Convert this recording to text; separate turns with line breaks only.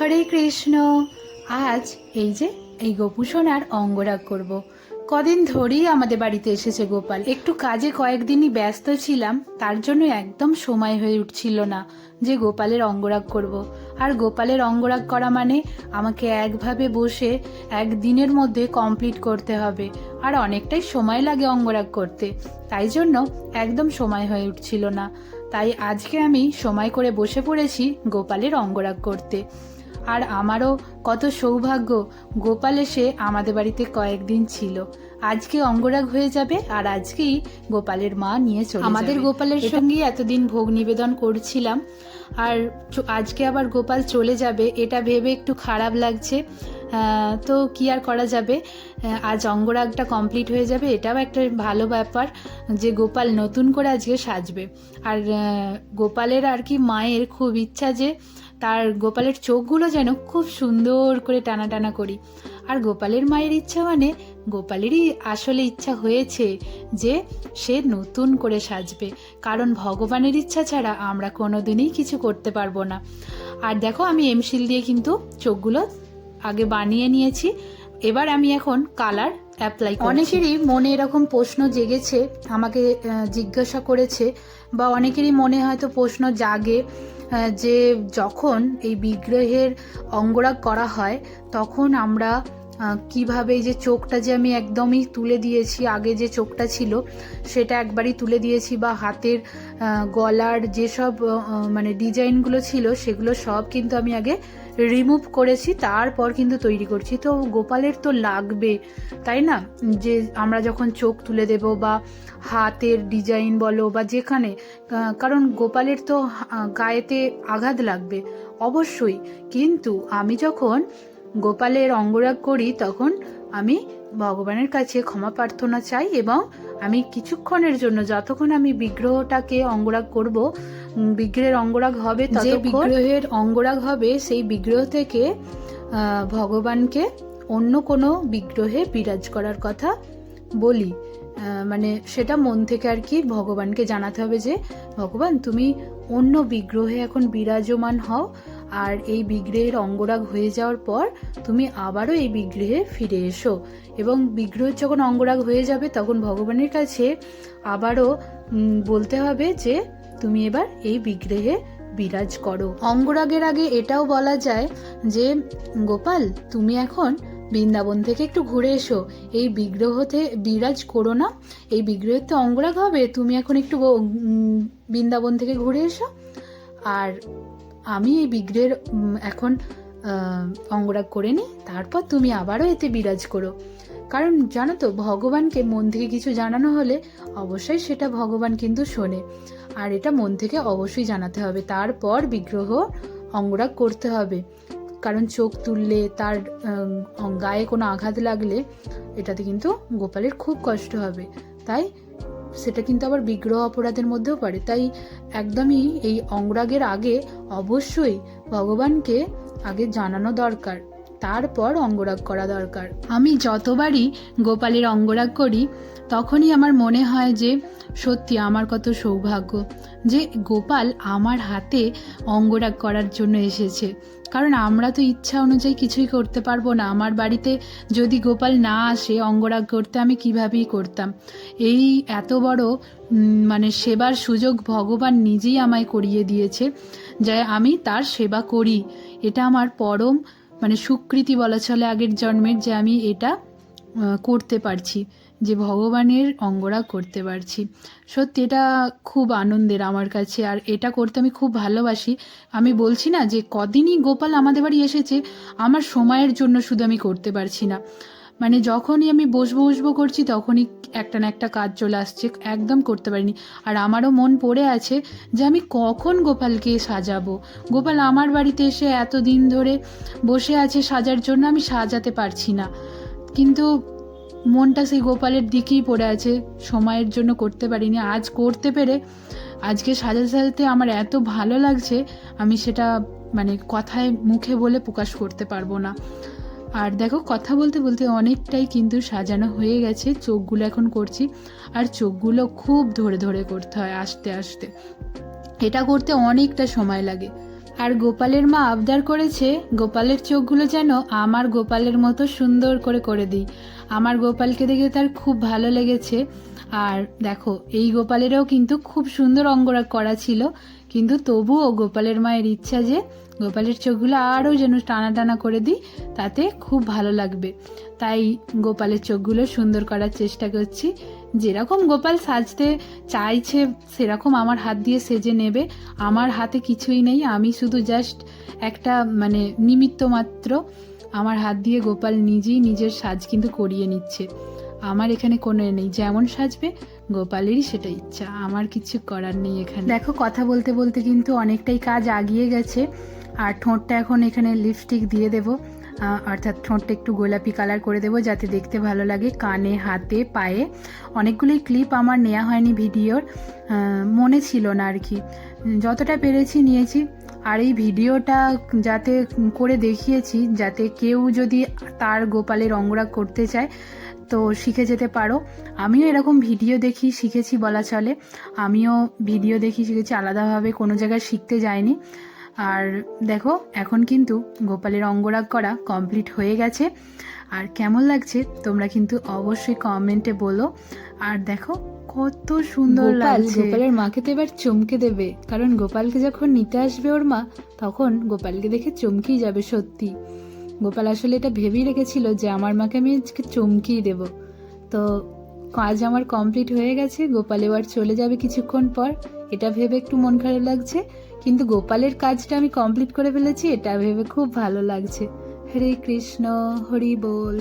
হরে কৃষ্ণ। আজ এই যে এই গোপুসোনার অঙ্গরাগ করব। কদিন ধরেই আমাদের বাড়িতে এসেছে গোপাল। একটু কাজে কয়েকদিনই ব্যস্ত ছিলাম, তার জন্য একদম সময় হয়ে উঠছিল না যে গোপালের অঙ্গরাগ করব। আর গোপালের অঙ্গরাগ করা মানে আমাকে একভাবে বসে একদিনের মধ্যে কমপ্লিট করতে হবে। আর অনেকটাই সময় লাগে অঙ্গরাগ করতে। তাই জন্য একদম সময় হয়ে উঠছিল না। তাই আজকে আমি সময় করে বসে পড়েছি গোপালের অঙ্গরাগ করতে। আর আমারও কত সৌভাগ্য গোপাল এসে আমাদের বাড়িতে কয়েকদিন ছিল। আজকে অঙ্গরাগ হয়ে যাবে আর আজকেই গোপালের মা নিয়ে চলে আমাদের গোপালের সঙ্গে এতদিন ভোগ নিবেদন করছিলাম। আর আজকে আবার গোপাল চলে যাবে এটা ভেবে একটু খারাপ লাগছে। তো কি আর করা যাবে? আজ অঙ্গরাগটা কমপ্লিট হয়ে যাবে এটাও একটা ভালো ব্যাপার যে গোপাল নতুন করে আজকে সাজবে। আর গোপালের আর কি মায়ের খুব ইচ্ছা যে তার গোপালের চোখগুলো যেন খুব সুন্দর করে টানা টানা করি। আর গোপালের মায়ের ইচ্ছা মানে গোপালেরই আসলে ইচ্ছা হয়েছে যে সে নতুন করে সাজবে। কারণ ভগবানের ইচ্ছা ছাড়া আমরা কোনোদিনই কিছু করতে পারব না। আর দেখো আমি এমশিল দিয়ে কিন্তু চোখগুলো আগে বানিয়ে নিয়েছি। এবার আমি এখন কালার অ্যাপ্লাই অনেকেরই মনে এরকম প্রশ্ন জেগেছে, আমাকে জিজ্ঞাসা করেছে, বা অনেকেরই মনে হয়তো প্রশ্ন জাগে। যে যখন এই বিগ্রহের অঙ্গরাগ করা হয়, তখন আমরা কীভাবে যে চোখটা যে আমি একদমই তুলে দিয়েছি, আগে যে চোখটা ছিল, সেটা একবারই তুলে দিয়েছি বা হাতের গলার যেসব মানে ডিজাইনগুলো ছিল, সেগুলো সব কিন্তু আমি আগে রিমুভ করেছি, তারপর কিন্তু তৈরি করছি। তো গোপালের তো লাগবে, তাই না? যে আমরা যখন চোখ তুলে দেব বা হাতের ডিজাইন বলো বা যেখানে কারণ গোপালের তো গায়েতে আঘাত লাগবে, অবশ্যই। কিন্তু আমি যখন গোপালের অঙ্গরাগ করি তখন আমি ভগবানের কাছে ক্ষমা প্রার্থনা চাই এবং আমি কিছুক্ষণের জন্য যতক্ষণ আমি বিগ্রহটাকে অঙ্গরাগ করব বিগ্রহের অঙ্গরাগ হবে যে বিগ্রহের অঙ্গরাগ হবে সেই বিগ্রহ থেকে ভগবানকে অন্য কোনো বিগ্রহে বিরাজ করার কথা বলি। মানে সেটা মন থেকে আর কি ভগবানকে জানাতে হবে যে ভগবান তুমি অন্য বিগ্রহে এখন বিরাজমান হও আর এই বিগ্রহের অঙ্গরাগ হয়ে যাওয়ার পর তুমি আবারও এই বিগ্রহে ফিরে এসো। এবং বিগ্রহের যখন অঙ্গরাগ হয়ে যাবে, তখন ভগবানের কাছে আবারও বলতে হবে যে, তুমি এবার এই বিগ্রহে বিরাজ করো। অঙ্গরাগের আগে এটাও বলা যায় যে, গোপাল, তুমি এখন বৃন্দাবন থেকে একটু ঘুরে এসো। এই বিগ্রহতে বিরাজ করো না। এই বিগ্রহের তো অঙ্গরাগ হবে। তুমি এখন একটু বৃন্দাবন থেকে ঘুরে এসো। আর আমি এই বিগ্রহের এখন অঙ্গরাগ করে নিই, তারপর তুমি আবারও এতে বিরাজ করো। কারণ জানো তো, ভগবানকে মন থেকে কিছু জানানো হলে অবশ্যই সেটা ভগবান কিন্তু শোনে। আর এটা মন থেকে অবশ্যই জানাতে হবে। তারপর বিগ্রহ অঙ্গরাগ করতে হবে। কারণ চোখ তুললে তার গায়ে কোনো আঘাত লাগলে এটাতে কিন্তু গোপালের খুব কষ্ট হবে। তাই সেটা কিন্তু আবার বিগ্রহ অপরাধের মধ্যেও পড়ে। তাই একদমই এই অঙ্গরাগের আগে অবশ্যই ভগবানকে আগে জানানো দরকার। তারপর অঙ্গরাগ করা দরকার। আমি যতবারই গোপালের অঙ্গরাগ করি, তখনই আমার মনে হয় যে, সত্যি আমার কত সৌভাগ্য যে গোপাল আমার হাতে অঙ্গরাগ করার জন্য এসেছে। কারণ আমরা তো ইচ্ছা অনুযায়ী কিছুই করতে পারব না। আমার বাড়িতে যদি গোপাল না আসে অঙ্গরাগ করতে, আমি কিভাবেই করতাম? এই এত বড় মানে সেবার সুযোগ ভগবান নিজেই আমায় করিয়ে দিয়েছে যে, আমি তার সেবা করি। এটা আমার পরম মানে সুকৃতি বলা চলে আগের জন্মের যে আমি এটা করতে পারছি, যে ভগবানের অঙ্গরা করতে পারছি। সত্যি এটা খুব আনন্দের আমার কাছে, আর এটা করতে আমি খুব ভালোবাসি। আমি বলছি না যে কদিনই গোপাল আমাদের বাড়ি এসেছে, আমার সময়ের জন্য শুধু আমি করতে পারছি না। মানে যখনই আমি বসবো বসবো করছি, তখনই একটা না একটা কাজ চলে আসছে, একদম করতে পারিনি। আর আমারও মন পড়ে আছে যে আমি কখন গোপালকে সাজাবো। গোপাল আমার বাড়িতে এসে এতদিন ধরে বসে আছে সাজার জন্য, আমি সাজাতে পারছি না। কিন্তু মনটা সেই গোপালের দিকেই পড়ে আছে, সময়ের জন্য করতে পারিনি। আজ করতে পেরে, আজকে সাজাতে সাজাতে আমার এত ভালো লাগছে, আমি সেটা মানে কথায়, মুখে বলে প্রকাশ করতে পারব না। আর দেখো, কথা বলতে বলতে অনেকটাই কিন্তু সাজানো হয়ে গেছে চোখগুলো এখন করছি। আর চোখগুলো খুব ধরে ধরে করতে হয় আস্তে আস্তে। এটা করতে অনেকটা সময় লাগে। আর গোপালের মা আবদার করেছে, গোপালের চোখগুলো যেন আমার গোপালের মতো সুন্দর করে করে দিই। আমার গোপালকে দেখে তার খুব ভালো লেগেছে। আর দেখো, এই গোপালেরও কিন্তু খুব সুন্দর অঙ্গরাগ করা ছিল। কিন্তু তবুও গোপালের মায়ের ইচ্ছা যে গোপালের চোখগুলো আরও যেন টানা টানা করে দিই, তাতে খুব ভালো লাগবে। তাই গোপালের চোখগুলো সুন্দর করার চেষ্টা করছি। যেরকম গোপাল সাজতে চাইছে, সেরকম আমার হাত দিয়ে সেজে নেবে। আমার হাতে কিছুই নেই, আমি শুধু জাস্ট একটা মানে নিমিত্ত মাত্র। আমার হাত দিয়ে গোপাল নিজেই নিজের সাজ কিন্তু করিয়ে নিচ্ছে। আমার এখানে কোনো নেই, যেমন সাজবে, গোপালেরই সেটা ইচ্ছা। আমার কিছু করার নেই এখানে। দেখো, কথা বলতে বলতে কিন্তু অনেকটাই কাজ আগিয়ে গেছে। আর ঠোঁটটা এখন এখানে লিপস্টিক দিয়ে দেবো। অর্থাৎ ঠোঁটটা একটু গোলাপি কালার করে দেবো যাতে দেখতে ভালো লাগে কানে, হাতে, পায়ে। অনেকগুলোই ক্লিপ আমার নেওয়া হয়নি ভিডিওর। মনে ছিল না আর কি। যতটা পেরেছি নিয়েছি। আর এই ভিডিওটা যাতে করে দেখিয়েছি যাতে কেউ যদি তার গোপালের অঙ্গরাগ করতে চায়, তো শিখে যেতে পারো। আমিও এরকম ভিডিও দেখি, শিখেছি বলা চলে। আমিও ভিডিও দেখি, শিখেছি। আলাদাভাবে কোনো জায়গায় শিখতে যাইনি। আর দেখো এখন কিন্তু গোপালের অঙ্গরাগ করা কমপ্লিট হয়ে গেছে। আর কেমন লাগছে তোমরা কিন্তু অবশ্যই কমেন্টে বলো। আর দেখো কত সুন্দর লাগছে।
গোপালের মাকে তো এবার চমকে দেবে। কারণ গোপালকে যখন নিতে আসবে ওর মা তখন গোপালকে দেখে চমকেই যাবে সত্যি। গোপাল আসলে এটা ভেবেই রেখেছিল যে আমার মাকে আমি আজকে চমকেই দেব। তো কাজ আমার কমপ্লিট হয়ে গেছে। গোপাল এবার চলে যাবে কিছুক্ষণ পর। এটা ভেবে একটু মন খারাপ লাগছে। কিন্তু গোপালের কাজটা আমি কমপ্লিট করে ফেলেছি, এটা ভেবে খুব ভালো লাগছে। হরে কৃষ্ণ, হরি বল।